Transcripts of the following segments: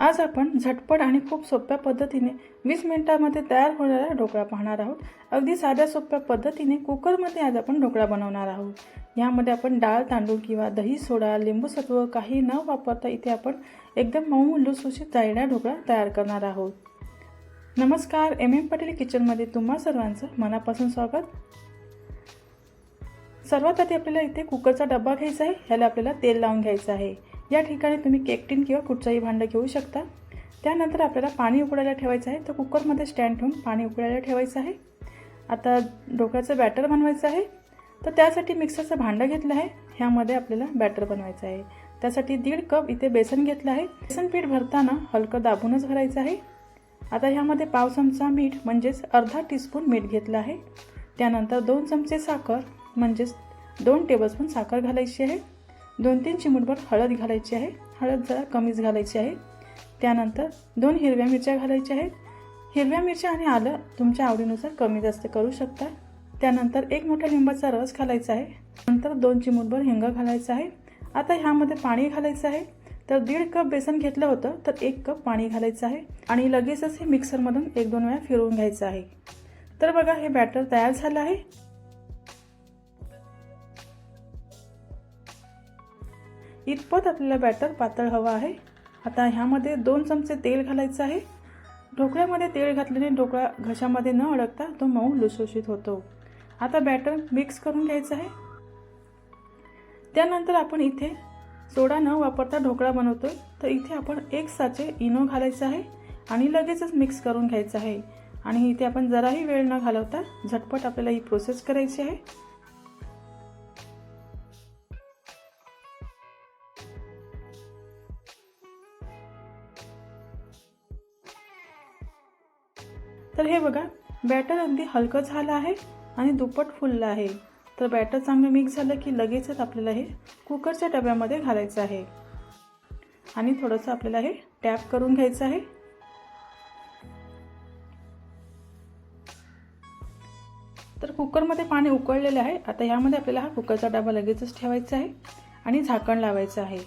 आज आपण झटपट आणि खूप सोप्या पद्धतीने वीस मिनिटामध्ये तयार होणारा ढोकळा पाहणार आहोत. अगदी साध्या सोप्या पद्धतीने कुकरमध्ये आज आपण ढोकळा बनवणार आहोत. यामध्ये आपण डाळ तांदूळ किंवा दही सोडा लिंबूसत्व काही न वापरता इथे आपण एकदम मऊ लुसलुशीत जायडा ढोकळा तयार करणार आहोत. नमस्कार एम एम पटेल किचनमध्ये तुम्हा सर्वांचं मनापासून स्वागत. सर्वात आधी आपल्याला इथे कुकरचा डब्बा घ्यायचा आहे ह्याला आपल्याला तेल लावून घ्यायचं आहे. या ठिकाणी तुम्ही केक टिन किंवा कुठचंही भांडं घेऊ शकता. त्यानंतर आपल्याला पाणी उकळायला ठेवायचं आहे. तर कुकरमध्ये स्टँड ठेवून पाणी उकळायला ठेवायचं आहे. आता ढोकळ्याचं बॅटर बनवायचं आहे. तर त्यासाठी मिक्सरचं भांडं घेतलं आहे. ह्यामध्ये आपल्याला बॅटर बनवायचं आहे. त्यासाठी दीड कप इथे बेसन घेतलं आहे. बेसन पीठ भरताना हलकं दाबूनच भरायचं आहे. आता ह्यामध्ये पाव चमचा मीठ म्हणजेच अर्धा टीस्पून मीठ घेतलं आहे. त्यानंतर दोन चमचे साखर म्हणजेच दोन टेबलस्पून साखर घालायची आहे. दोन तीन चिमूटभर हळद घालायची आहे. हळद जरा कमीच घालायची आहे. त्यानंतर दोन हिरव्या मिरच्या घालायच्या आहेत. हिरव्या मिरच्या आणि आलं तुमच्या आवडीनुसार कमी जास्त करू शकता. त्यानंतर एक मोठा लिंबाचा रस घालायचा आहे. नंतर दोन चिमूटभर हिंग घालायचं आहे. आता ह्यामध्ये पाणी घालायचं आहे. तर दीड कप बेसन घेतलं होतं तर एक कप पाणी घालायचं आहे. आणि लगेचच हे मिक्सरमधून एक दोन वेळा फिरवून घ्यायचं आहे. तर बघा हे बॅटर तयार झालं आहे. इतपत आपल्याला बॅटर पातळ हवं आहे. आता ह्यामध्ये दोन चमचे तेल घालायचं आहे. ढोकळ्यामध्ये तेल घातल्याने ढोकळा घशामध्ये न अडकता तो मऊ लुसलुशीत होतो. आता बॅटर मिक्स करून घ्यायचं आहे. त्यानंतर आपण इथे सोडा न वापरता ढोकळा बनवतो तर इथे आपण एक साचे इनो घालायचं आहे आणि लगेचच मिक्स करून घ्यायचं आहे. आणि इथे आपण जराही वेळ न घालवता झटपट आपल्याला ही प्रोसेस करायची आहे. तर हे बघा बॅटर अगदी हलकं झालं आहे आणि दुप्पट फुललं आहे. तर बॅटर चांगलं मिक्स झालं की लगेचच आपल्याला हे कुकरच्या डब्यामध्ये घालायचं आहे. आणि थोडंसं आपल्याला हे टॅप करून घ्यायचं आहे. तर कुकरमध्ये पाणी उकळलेलं आहे. आता ह्यामध्ये आपल्याला हा कुकरचा डबा लगेचच ठेवायचा आहे आणि झाकण लावायचं आहे.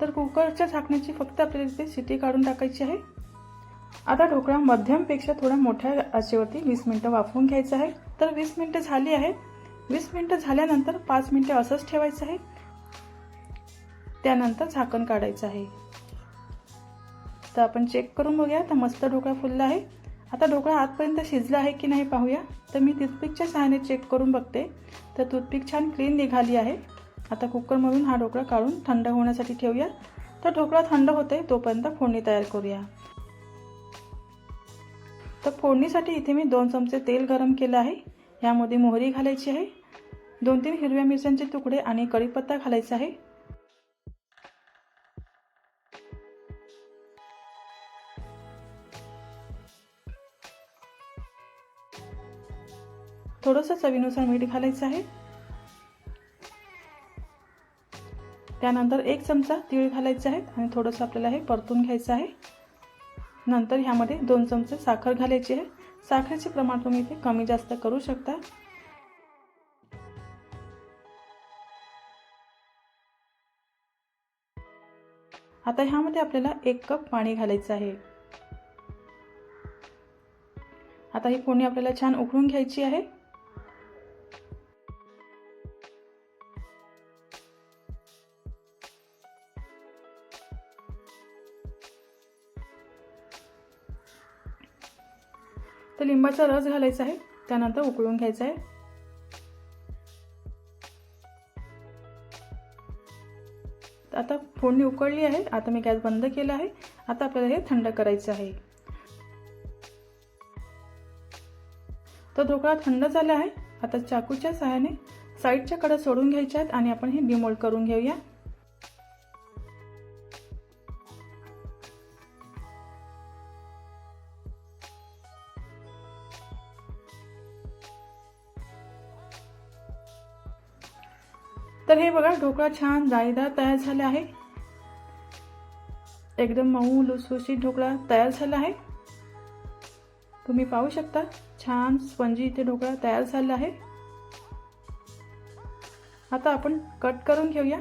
तर कुकरच्या झाकण्याची फक्त आपल्याला इथे शिटी काढून टाकायची आहे. आता ढोकळा मध्यमपेक्षा थोड्या मोठ्या आचेवरती वीस मिनटं वाफवून घ्यायचं आहे. तर वीस मिनटं झाली आहेत. वीस मिनटं झाल्यानंतर पाच मिनटं असंच ठेवायचं आहे. त्यानंतर झाकण काढायचं आहे. तर आपण चेक करून बघूया. तर मस्त ढोकळा फुलला आहे. आता ढोकळा आतपर्यंत शिजला आहे की नाही पाहूया. तर मी टूथपिकच्या सहाय्याने चेक करून बघते. तर टूथपिक छान क्लीन निघाली आहे. आता कुकरमधून हा ढोकळा काढून थंड होण्यासाठी ठेवूया. तर ढोकळा थंड होते तोपर्यंत फोडणी तयार करूया. तर फोडणीसाठी इथे मी दोन चमचे तेल गरम केलं आहे. यामध्ये मोहरी घालायची आहे. दोन तीन हिरव्या मिरच्यांचे तुकडे आणि कढीपत्ता घालायचा आहे. थोडंसं चवीनुसार मीठ घालायचं आहे. त्यानंतर एक चमचा तीळ घालायचा आहे आणि थोडंसं आपल्याला हे परतून घ्यायचं आहे. नंतर ह्यामध्ये दोन चमचे साखर घालायची आहे. साखरेचे प्रमाण तुम्ही इथे कमी जास्त करू शकता. आता ह्यामध्ये आपल्याला एक कप पाणी घालायचं आहे. आता ही फोडणी आपल्याला छान उकळून घ्यायची आहे. तर लिंबाचा रस घालायचा आहे. त्यानंतर उकळून घ्यायचा आहे. आता फोडणी उकळली आहे. आता मी गॅस बंद केला आहे. आता आपल्याला हे थंड करायचं आहे. तर ढोकळा थंड झाला आहे. आता चाकूच्या सहाय्याने साईडच्या कडा सोडून घ्यायच्या आहेत आणि आपण हे डिमोल्ड करून घेऊया. तर हे बघा ढोकळा छान जाळीदार तयार झाला आहे. एकदम मऊ लुसलुशीत ढोकळा तयार झाला आहे. तुम्ही पाहू शकता छान स्पंजी इथे ढोकळा तयार झाला आहे. आता आपण कट करून घेऊया.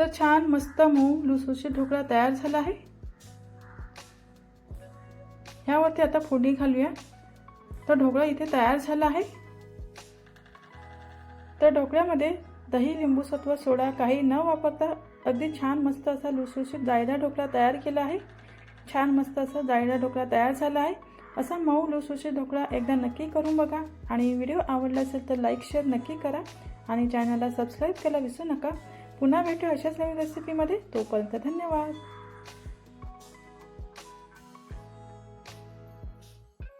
तर छान मस्त मऊ लुसलुशीत ढोकळा तयार झाला आहे. ह्यावरती आता फोडणी घालूया. तर ढोकळा इथे तयार झाला आहे. तर ढोकळ्यामध्ये दही लिंबू सत्व सोडा काही न वापरता अगदी छान मस्त असा लुसलुशीत जायदा ढोकळा तयार केला आहे. छान मस्त असा जायदा ढोकळा तयार झाला आहे. असा मऊ लुसलुशीत ढोकळा एकदा नक्की करून बघा. आणि व्हिडिओ आवडला असेल तर लाईक शेअर नक्की करा. आणि चॅनलला सबस्क्राईब करायला विसरू नका. पुन्हा भेटू अशाच नवीन रेसिपीमध्ये तोपर्यंत धन्यवाद.